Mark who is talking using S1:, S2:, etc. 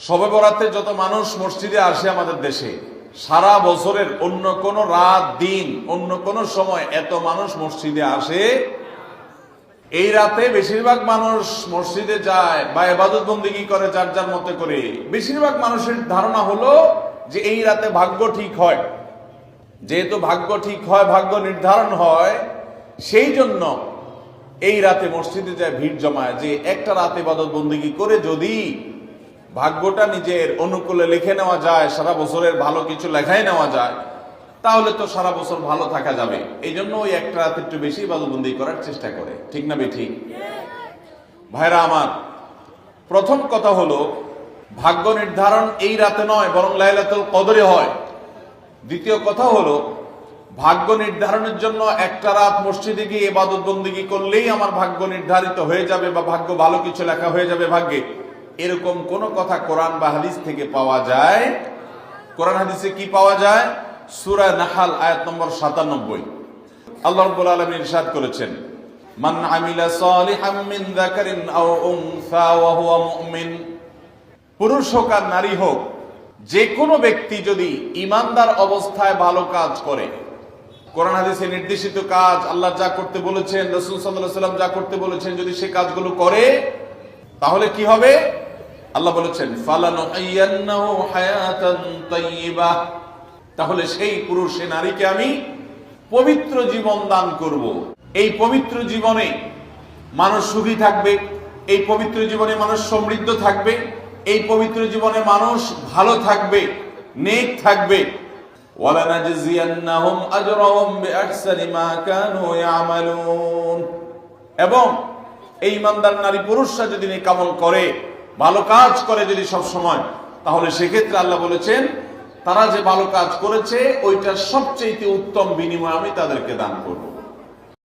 S1: সবে বরাতে যত মানুষ মসজিদে আসে আমাদের দেশে, সারা বছরের অন্য কোন রাত, দিন, অন্য কোন সময় এত মানুষ মসজিদে আসে। এই রাতে বেশিরভাগ মানুষ মসজিদে যায় বা এবাদত বন্দিগি করে যার যার মতে করে। বেশিরভাগ মানুষের ধারণা হলো যে এই রাতে ভাগ্য ঠিক হয়। যেহেতু ভাগ্য ঠিক হয়, ভাগ্য নির্ধারণ হয়, সেই জন্য এই রাতে মসজিদে যায় ভিড় জমায় যে একটা রাতে ইবাদত বন্দিগি করে যদি ভাগ্যটা নিজের অনুকূলে লিখে নেওয়া যায়, সারা বছরের ভালো কিছু লেখাই নেওয়া যায়, তাহলে তো সারা বছর ভালো থাকা যাবে। এই জন্য ওই একটা রাত একটু বেশি ইবাদতবন্দি করার চেষ্টা করে। ঠিক না ঠিক ভাইরা আমার, প্রথম কথা হলো, ভাগ্য নির্ধারণ এই রাতে নয়, বরং লাইলাতুল কদরে হয়। দ্বিতীয় কথা হলো, ভাগ্য নির্ধারণের জন্য একটা রাত মসজিদে গিয়ে ইবাদত বন্দিগি করলেই আমার ভাগ্য নির্ধারিত হয়ে যাবে বা ভাগ্য ভালো কিছু লেখা হয়ে যাবে ভাগ্যে। এরকম কোন কথা কোরআন বা হাদিস থেকে পাওয়া যায়? কোরআন হাদিসে কি পাওয়া যায়? সূরা নাহাল, আয়াত নম্বর সাতানব্বই। আল্লাহ রাব্বুল আলামিন ইরশাদ করেছেন, মান আমিলা সালিহাম মিন যাকারিন আও উনসা ওয়া হুয়া মুমিন। পুরুষ হোক আর নারী হোক, যে কোনো ব্যক্তি যদি ইমানদার অবস্থায় ভালো কাজ করে, কোরআন হাদিসে নির্দেশিত কাজ, আল্লাহ যা করতে বলেছেন, রসুল সাল্লাহ সাল্লাম যা করতে বলেছেন, যদি সে কাজগুলো করে, তাহলে কি হবে? আল্লাহ বলেছেন তাহলে সেই পুরুষ সে নারীকে আমি পবিত্র জীবন দান করব। এই পবিত্র জীবনে মানুষ সুখী থাকবে, এই পবিত্র জীবনে মানুষ সমৃদ্ধ থাকবে, এই পবিত্র জীবনে মানুষ ভালো থাকবে, নেক থাকবে। এবং এই ইমানদার নারী পুরুষরা যদি নেক আমল করে ভালো কাজ করে যদি সব সময় তাহলে সেক্ষেত্রে আল্লাহ বলেছেন, তারা যে ভালো কাজ করেছে, ওইটার সবচেয়ে উত্তম বিনিময় আমি তাদেরকে দান করব।